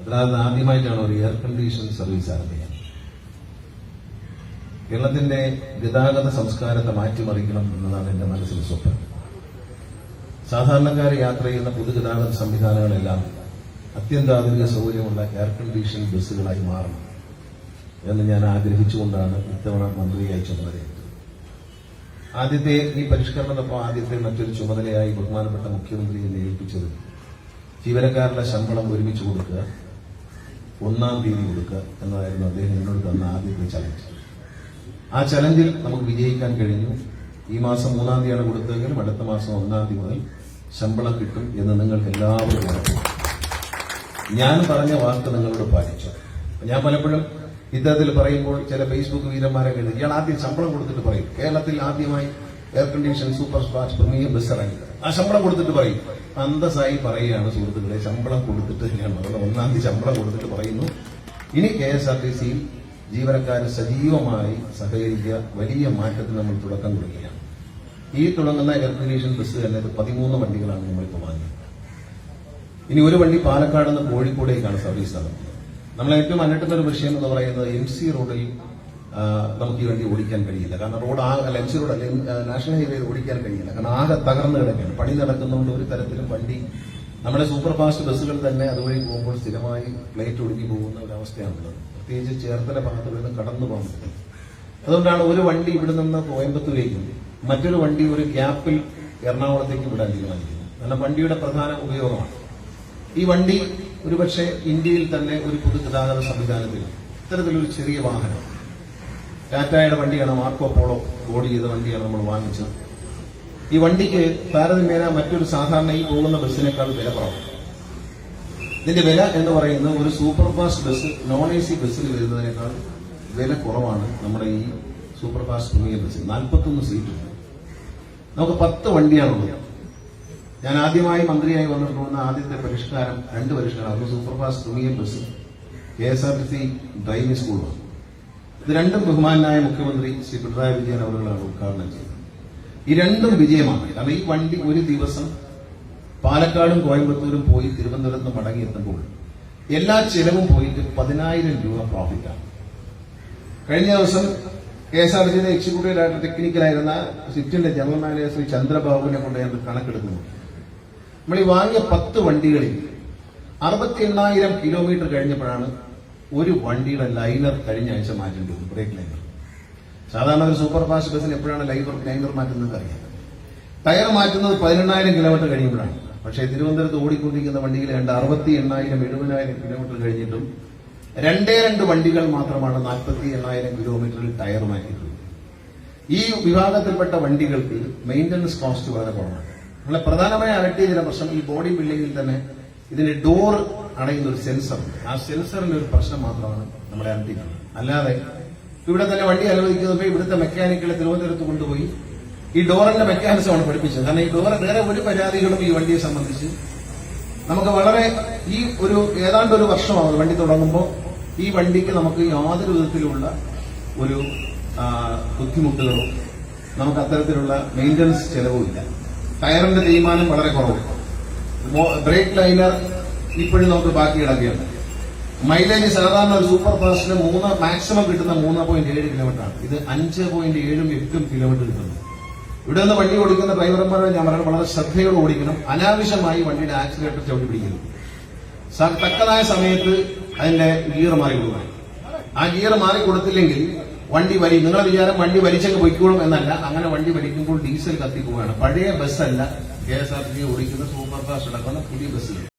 അതിനകത്ത് ആദ്യമായിട്ടാണ് ഒരു എയർ കണ്ടീഷൻ സർവീസ് ആരംഭിക്കുന്നത്. കേരളത്തിന്റെ ഗതാഗത സംസ്കാരത്തെ മാറ്റിമറിക്കണം എന്നതാണ് എന്റെ മനസ്സിൽ സ്വപ്നം. സാധാരണക്കാരെ യാത്ര ചെയ്യുന്ന പൊതുഗതാഗത സംവിധാനങ്ങളെല്ലാം അത്യന്താധുനിക സൗകര്യമുള്ള എയർ കണ്ടീഷൻ ബസ്സുകളായി മാറണം എന്ന് ഞാൻ ആഗ്രഹിച്ചുകൊണ്ടാണ് ഇത്തവണ മന്ത്രിയായി ചുമതലയേറ്റത്. ആദ്യത്തെ ഈ പരിഷ്കരണത്തിനൊപ്പം ആദ്യത്തെ മറ്റൊരു ചുമതലയായി ബഹുമാനപ്പെട്ട മുഖ്യമന്ത്രിയെ ഏൽപ്പിച്ചത് ജീവനക്കാരുടെ ശമ്പളം ഒരുമിച്ച് കൊടുക്കുക ഒന്നാം തീയതി കൊടുക്കുക എന്നതായിരുന്നു അദ്ദേഹം എന്നോട് തന്ന ആദ്യത്തെ ചലഞ്ച് ആ ചലഞ്ചിൽ നമുക്ക് വിജയിക്കാൻ കഴിഞ്ഞു. ഈ മാസം മൂന്നാം തീയതിയാണ് കൊടുത്തതെങ്കിലും അടുത്ത മാസം ഒന്നാം തീയതി മുതൽ ശമ്പളം കിട്ടും എന്ന് നിങ്ങൾക്ക് എല്ലാവരും ഞാൻ പറഞ്ഞ വാക്ക് നിങ്ങളോട് പാലിച്ചു. ഞാൻ പലപ്പോഴും ഇത്തരത്തിൽ പറയുമ്പോൾ ചില ഫേസ്ബുക്ക് വീരന്മാരെ കഴിഞ്ഞു ഇയാൾ ആദ്യം ശമ്പളം കൊടുത്തിട്ട് പറയും. കേരളത്തിൽ ആദ്യമായി air condition super fast premium bus ഇറങ്ങി. ആ ശമ്പളം കൊടുത്തിട്ട് പറയും. അന്തസ്സായി പറയുകയാണ് സുഹൃത്തുക്കളെ ശമ്പളം കൊടുത്തിട്ട് ഞാൻ പറഞ്ഞത് ഒന്നാം തീയതി ശമ്പളം കൊടുത്തിട്ട് പറയുന്നു. ഇനി കെ എസ് ആർ ടി സിയിൽ ജീവനക്കാർ സജീവമായി സഹകരിക്കുക. വലിയ മാറ്റത്തിന് നമ്മൾ തുടക്കം കൊടുക്കുകയാണ് ഈ തുടങ്ങുന്ന എയർ കണ്ടീഷൻ ബസ് തന്നെ പതിമൂന്ന് വണ്ടികളാണ് നമ്മളിപ്പോൾ വാങ്ങിയത്. ഇനി ഒരു വണ്ടി പാലക്കാട് നിന്ന് കോഴിക്കോടേക്കാണ് സർവീസ് നടത്തുന്നത്. നമ്മൾ ഏറ്റവും അനട്ടുന്ന ഒരു വിഷയം എന്ന് പറയുന്നത് എം സി റോഡിൽ നമുക്ക് ഈ വണ്ടി ഓടിക്കാൻ കഴിയില്ല. കാരണം റോഡ് ആ ലഞ്ച് റോഡ് അല്ലെങ്കിൽ നാഷണൽ ഹൈവേ ഓടിക്കാൻ കഴിയില്ല. കാരണം ആകെ തകർന്നു കിടക്കുകയാണ്. പണി നടക്കുന്നതുകൊണ്ട് ഒരു തരത്തിലും വണ്ടി നമ്മുടെ സൂപ്പർ ഫാസ്റ്റ് ബസ്സുകൾ തന്നെ അതുവഴി പോകുമ്പോൾ സ്ഥിരമായി പ്ലേറ്റ് ഒടുങ്ങി പോകുന്ന ഒരു പ്രത്യേകിച്ച് ചേർത്തല ഭാഗത്ത് കടന്നു പറ്റും അതുകൊണ്ടാണ് ഒരു വണ്ടി ഇവിടെ നിന്ന് കോയമ്പത്തൂരേക്കും മറ്റൊരു വണ്ടി ഒരു ഗ്യാപ്പിൽ എറണാകുളത്തേക്ക് വിടാൻ തീരുമാനിക്കുന്നത്. കാരണം വണ്ടിയുടെ പ്രധാന ഉപയോഗമാണ്. ഈ വണ്ടി ഒരുപക്ഷെ ഇന്ത്യയിൽ തന്നെ ഒരു പൊതുഗതാഗത സംവിധാനത്തിൽ ഇത്തരത്തിലൊരു ചെറിയ വാഹനം ടാറ്റയുടെ വണ്ടിയാണ് മാർക്കോ പോളോ ബോഡി ചെയ്ത വണ്ടിയാണ് നമ്മൾ വാങ്ങിച്ചത്. ഈ വണ്ടിക്ക് താരതമ്യേന മറ്റൊരു സാധാരണ ഈ പോകുന്ന ബസ്സിനേക്കാൾ വില കുറവ് ഇതിന്റെ വില എന്ന് പറയുന്നത് ഒരു super fast bus non A C ബസ്സിൽ വരുന്നതിനേക്കാൾ വില കുറവാണ് നമ്മുടെ ഈ സൂപ്പർ ഫാസ്റ്റ് ബസ്. നാൽപ്പത്തൊന്ന് സീറ്റ് നമുക്ക് പത്ത് വണ്ടിയാണുള്ളത്. ഞാൻ ആദ്യമായി മന്ത്രിയായി വന്നിട്ടുള്ള ആദ്യത്തെ പരിഷ്കാരം രണ്ട് പരിഷ്കാരം. അത് super fast bus K S R T C driving സ്കൂളുമാണ് രണ്ടും ബഹുമാനായ മുഖ്യമന്ത്രി ശ്രീ പിണറായി വിജയൻ അവരുകളാണ് ഉദ്ഘാടനം ചെയ്തത്. ഈ രണ്ടും വിജയമാണ്. കാരണം ഈ വണ്ടി ഒരു ദിവസം പാലക്കാടും കോയമ്പത്തൂരും പോയി തിരുവനന്തപുരത്ത് മടങ്ങിയെത്തുമ്പോൾ എല്ലാ ചെലവും പോയിട്ട് പതിനായിരം രൂപ പ്രോഫിറ്റാണ് കഴിഞ്ഞ ദിവസം കെ എസ് ആർ ടിയുടെ എക്സിക്യൂട്ടീവ് ടെക്നിക്കലായിരുന്ന സ്വിഫ്റ്റിന്റെ ജനറൽ മാനേജർ ശ്രീ ചന്ദ്രബാബുവിനെ കൊണ്ട് ഞാൻ കണക്കെടുക്കുന്നു. നമ്മൾ ഈ വാങ്ങിയ പത്ത് വണ്ടികളിൽ അറുപത്തി എണ്ണായിരം കിലോമീറ്റർ കഴിഞ്ഞപ്പോഴാണ് ഒരു വണ്ടിയുടെ ലൈനർ കഴിഞ്ഞ ആഴ്ച മാറ്റേണ്ടി വന്നു ബ്രേക്ക് ലൈനർ സാധാരണ ഒരു സൂപ്പർ ഫാസ്റ്റ് ബസ്സിൽ എപ്പോഴാണ് ലൈനർ ലൈനർ മാറ്റുന്നത് അറിയാം. ടയർ മാറ്റുന്നത് പതിനെണ്ണായിരം കിലോമീറ്റർ കഴിയുമ്പോഴാണ്. പക്ഷേ തിരുവനന്തപുരത്ത് ഓടിക്കൊണ്ടിരിക്കുന്ന വണ്ടിയിൽ രണ്ട് അറുപത്തി എണ്ണായിരം എഴുപതിനായിരം കിലോമീറ്റർ കഴിഞ്ഞിട്ടും രണ്ടേ രണ്ട് വണ്ടികൾ മാത്രമാണ് നാൽപ്പത്തി എണ്ണായിരം കിലോമീറ്ററിൽ ടയർ മാറ്റിയിട്ടുള്ളത്. ഈ വിഭാഗത്തിൽപ്പെട്ട വണ്ടികൾക്ക് മെയിന്റനൻസ് കോസ്റ്റ് വളരെ കുറവാണ്. നമ്മളെ പ്രധാനമായി അലട്ടിയ ചില പ്രശ്നം ഈ ബോഡി ബിൽഡിങ്ങിൽ തന്നെ ഇതിന്റെ ഡോർ അടയുന്ന ഒരു സെൻസർ ആ സെൻസറിന് ഒരു പ്രശ്നം മാത്രമാണ് നമ്മുടെ അലട്ടിക്കുന്നത് അല്ലാതെ ഇവിടെ തന്നെ വണ്ടി അനുവദിക്കുന്നപ്പോൾ ഇവിടുത്തെ മെക്കാനിക്കുകളെ തിരുവനന്തപുരത്ത് കൊണ്ടുപോയി. ഈ ഡോറിന്റെ മെക്കാനിസമാണ് പഠിപ്പിച്ചത്. കാരണം ഈ ഡോറ് വേറെ ഒരു പരാതികളും ഈ വണ്ടിയെ സംബന്ധിച്ച് നമുക്ക് വളരെ ഈ ഒരു ഏതാണ്ട് ഒരു വർഷമാണ് വണ്ടി തുടങ്ങുമ്പോൾ ഈ വണ്ടിക്ക് നമുക്ക് യാതൊരു വിധത്തിലുള്ള ഒരു ബുദ്ധിമുട്ടുകളോ നമുക്ക് അത്തരത്തിലുള്ള മെയിന്റനൻസ് ചെലവും ഇല്ല ടയറിന്റെ തീരുമാനം വളരെ കുറവ് ബ്രേക്ക് ലൈനർ ഇപ്പോഴും നമുക്ക് ബാക്കി കിടക്കുകയാണ്. മൈലേജ് സാധാരണ ഒരു സൂപ്പർ ഫാസ്റ്റിന് മൂന്ന് മാക്സിമം കിട്ടുന്ന മൂന്ന് പോയിന്റ് ഏഴ് കിലോമീറ്റർ ആണ്. ഇത് അഞ്ച് പോയിന്റ് ഏഴും എട്ടും കിലോമീറ്റർ കിട്ടുന്നു. ഇവിടെ നിന്ന് വണ്ടി ഓടിക്കുന്ന ഡ്രൈവർമാരെ ഞാൻ പറയുന്നത് വളരെ ശ്രദ്ധയോടെ ഓടിക്കണം. അനാവശ്യമായി വണ്ടിയുടെ ആക്സിലേറ്റർ ചവിട്ടി പിടിക്കുന്നു. സാർ തക്കതായ സമയത്ത് അതിന്റെ ഗിയർ മാറി ആ ഗിയർ മാറി കൊടുത്തില്ലെങ്കിൽ വണ്ടി വലി നിങ്ങളെ വിചാരം വണ്ടി വലിച്ചങ്ങ് പൊയ്ക്കോളും എന്നല്ല. അങ്ങനെ വണ്ടി വലിക്കുമ്പോൾ ഡീസൽ കത്തിക്കുകയാണ് പഴയ ബസ്സല്ല കെ എസ് ആർ ടി ഓടിക്കുന്ന സൂപ്പർ ഫാസ്റ്റ് അടക്കുന്ന പുതിയ ബസ്സുകൾ